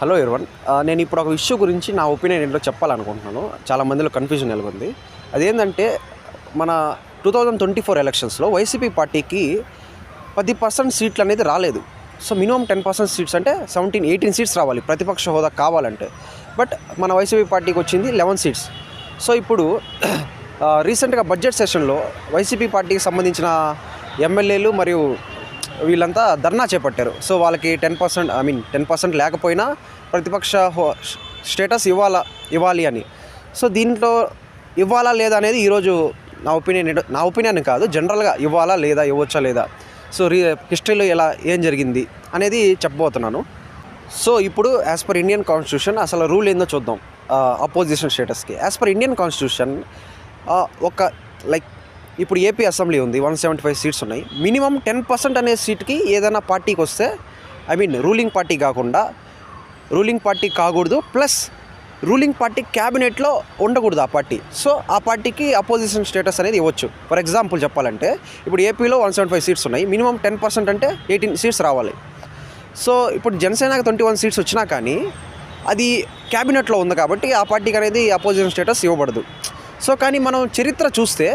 Hello ఇర్వన్ uh, నేను ఇప్పుడు ఒక ఇష్యూ గురించి నా ఒపీనియన్ ఏంటో చెప్పాలనుకుంటున్నాను. చాలా మందిలో కన్ఫ్యూజన్ నెలకొంది. అదేంటంటే మన టూ థౌజండ్ ట్వంటీ ఫోర్ ఎలక్షన్స్లో వైసీపీ పార్టీకి పది పర్సెంట్ సీట్లు అనేది రాలేదు. So minimum ten percent seats అంటే సెవెంటీన్ ఎయిటీన్ సీట్స్ రావాలి. ప్రతిపక్ష హోదా కావాలంటే. బట్ మన వైసీపీ పార్టీకి వచ్చింది లెవెన్ సీట్స్ సో ఇప్పుడు రీసెంట్గా బడ్జెట్ సెషన్లో వైసీపీ పార్టీకి సంబంధించిన ఎమ్మెల్యేలు మరియు వీళ్ళంతా ధర్నా చేపట్టారు. సో వాళ్ళకి ten percent I mean ten percent లేకపోయినా ప్రతిపక్ష హో స్టేటస్ ఇవ్వాలా ఇవ్వాలి అని. సో దీంట్లో ఇవ్వాలా లేదా అనేది ఈరోజు నా ఒపీనియన్ నా ఒపీనియన్ కాదు జనరల్గా ఇవ్వాలా లేదా ఇవ్వచ్చా లేదా సో రీ హిస్టరీలో ఎలా ఏం జరిగింది అనేది చెప్పబోతున్నాను. సో ఇప్పుడు యాజ్ పర్ ఇండియన్ కాన్స్టిట్యూషన్ అసలు రూల్ ఏందో చూద్దాం అపోజిషన్ స్టేటస్కి. యాజ్ పర్ ఇండియన్ కాన్స్టిట్యూషన్ ఒక లైక్ ఇప్పుడు ఏపీ అసెంబ్లీ ఉంది వన్ సెవెంటీ ఫైవ్ సీట్స్ ఉన్నాయి. మినిమం టెన్ పర్సెంట్ అనే సీట్కి ఏదైనా పార్టీకి వస్తే ఐ మీన్ రూలింగ్ పార్టీ కాకుండా రూలింగ్ పార్టీ కాకూడదు ప్లస్ రూలింగ్ పార్టీ క్యాబినెట్లో ఉండకూడదు ఆ పార్టీ. సో ఆ పార్టీకి అపోజిషన్ స్టేటస్ అనేది ఇవ్వచ్చు. ఫర్ ఎగ్జాంపుల్ చెప్పాలంటే ఇప్పుడు ఏపీలో వన్ సెవెంటీ ఫైవ్ సీట్స్ ఉన్నాయి మినిమం టెన్ పర్సెంట్ అంటే ఎయిటీన్ సీట్స్ రావాలి. సో ఇప్పుడు జనసేనకు ట్వంటీ వన్ సీట్స్ వచ్చినా కానీ అది క్యాబినెట్లో ఉంది కాబట్టి ఆ పార్టీకి అనేది అపోజిషన్ స్టేటస్ ఇవ్వబడదు. సో కానీ మనం చరిత్ర చూస్తే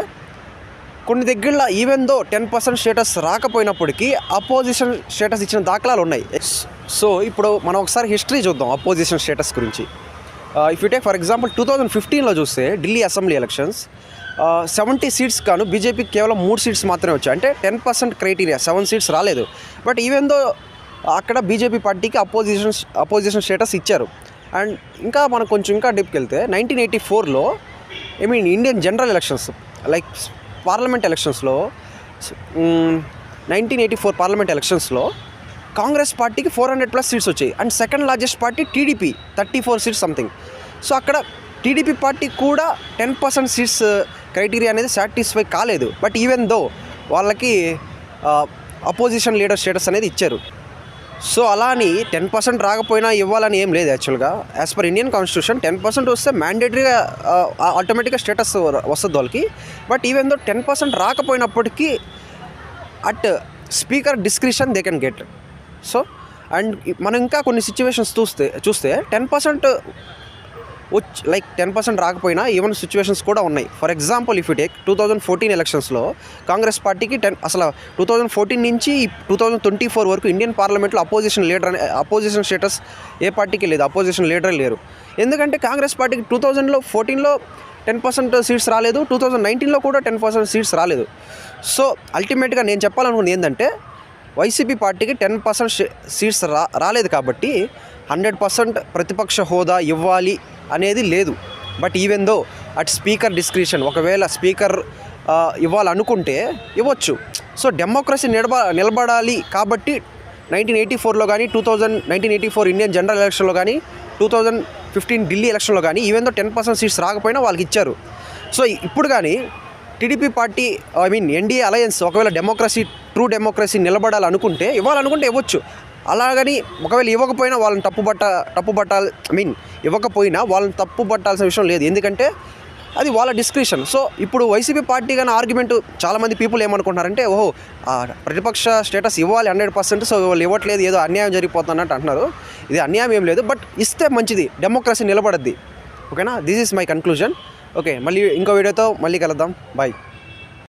కొన్ని దగ్గరలో even though ten percent status రాకపోయినప్పటికీ opposition status ఇచ్చిన దాఖలాలు ఉన్నాయి. సో ఇప్పుడు మనం ఒకసారి హిస్టరీ చూద్దాం అపోజిషన్ స్టేటస్ గురించి. If you take for example two thousand ఫిఫ్టీన్లో చూస్తే Delhi assembly elections seventy seats కాను బీజేపీకి కేవలం మూడు సీట్స్ మాత్రమే వచ్చాయి. అంటే ten percent criteria seven seats రాలేదు. బట్ ఈవెన్ దో అక్కడ బీజేపీ పార్టీకి అపోజిషన్ అపోజిషన్ స్టేటస్ ఇచ్చారు. అండ్ ఇంకా మనం కొంచెం ఇంకా డీప్కి వెళ్తే నైన్టీన్ ఎయిటీ ఫోర్లో I mean Indian general elections like parliament ఎలక్షన్స్లో నైన్టీన్ ఎయిటీ ఫోర్ పార్లమెంట్ ఎలక్షన్స్లో కాంగ్రెస్ పార్టీకి ఫోర్ హండ్రెడ్ ప్లస్ సీట్స్ వచ్చాయి. And second largest party TDP thirty four seats something. So అక్కడ టీడీపీ పార్టీ కూడా ten percent seats uh, criteria అనేది satisfy కాలేదు. But even though వాళ్ళకి uh, opposition leader status అనేది ఇచ్చారు. సో అలా అని టెన్ పర్సెంట్ రాకపోయినా ఇవ్వాలని ఏం లేదు యాక్చువల్గా. As per Indian constitution ten percent వస్తే మ్యాండేటరీగా ఆటోమేటిక్గా స్టేటస్ వస్తుంది వాళ్ళకి. But even though ten percent రాకపోయినప్పటికీ at speaker description they can get so and మనం ఇంకా కొన్ని సిచ్యువేషన్స్ చూస్తే చూస్తే టెన్ పర్సెంట్ వచ్చి లైక్ టెన్ పర్సెంట్ రాకపోయినా ఈవెన్ సిచ్యువేషన్స్ కూడా ఉన్నాయి. For example if you take two thousand fourteen ఎలక్షన్స్లో కాంగ్రెస్ పార్టీకి టెన్ అసలు టూ థౌజండ్ ఫోర్టీన్ నుంచి టూ థౌజండ్ ట్వంటీ ఫోర్ వరకు ఇండియన్ పార్లమెంట్లో అపోజిషన్ లీడర్ అనే అపోజిషన్ స్టేటస్ ఏ పార్టీకి లేదు అపోజిషన్ లీడర్ లేరు. ఎందుకంటే కాంగ్రెస్ పార్టీకి టూ థౌజండ్లో ఫోర్టీన్లో టెన్ పర్సెంట్ సీట్స్ రాలేదు టూ థౌజండ్ నైన్టీన్లో కూడా టెన్ పర్సెంట్ సీట్స్ రాలేదు. సో అల్టిమేట్గా నేను చెప్పాలనుకున్నది ఏంటంటే వైసీపీ పార్టీకి టెన్ పర్సెంట్ సీట్స్ రా రాలేదు కాబట్టి హండ్రెడ్ పర్సెంట్ ప్రతిపక్ష హోదా ఇవ్వాలి అనేది లేదు. But even though at speaker discretion ఒకవేళ స్పీకర్ ఇవ్వాలనుకుంటే ఇవ్వచ్చు. సో డెమోక్రసీ నిలబ నిలబడాలి కాబట్టి నైన్టీన్ ఎయిటీ ఫోర్లో కానీ two thousand nineteen eighty four Indian general ఎలక్షన్లో కానీ టూ థౌజండ్ ఫిఫ్టీన్ ఢిల్లీ ఎలక్షన్లో కానీ even though ten percent seats రాకపోయినా వాళ్ళకి ఇచ్చారు. సో ఇప్పుడు కానీ TDP party I mean NDA alliance ఒకవేళ డెమోక్రసీ ట్రూ డెమోక్రసీ నిలబడాలనుకుంటే ఇవ్వాలనుకుంటే ఇవ్వచ్చు. అలాగని ఒకవేళ ఇవ్వకపోయినా వాళ్ళని తప్పు పట్ట తప్పు పట్టాలి ఐ మీన్ ఇవ్వకపోయినా వాళ్ళని తప్పు పట్టాల్సిన విషయం లేదు. ఎందుకంటే అది వాళ్ళ డిస్క్రిషన్ సో ఇప్పుడు వైసీపీ పార్టీ కానీ ఆర్గ్యుమెంట్ చాలామంది పీపుల్ ఏమనుకుంటున్నారంటే ఓహో ప్రతిపక్ష స్టేటస్ ఇవ్వాలి హండ్రెడ్ పర్సెంట్ సో వాళ్ళు ఇవ్వట్లేదు ఏదో అన్యాయం జరిగిపోతున్నట్టు అంటున్నారు. ఇది అన్యాయం ఏం లేదు బట్ ఇస్తే మంచిది డెమోక్రసీ నిలబడద్ది. ఓకేనా? This is my conclusion. Okay మళ్ళీ ఇంకో వీడియోతో మళ్ళీ కలుద్దాం. బాయ్.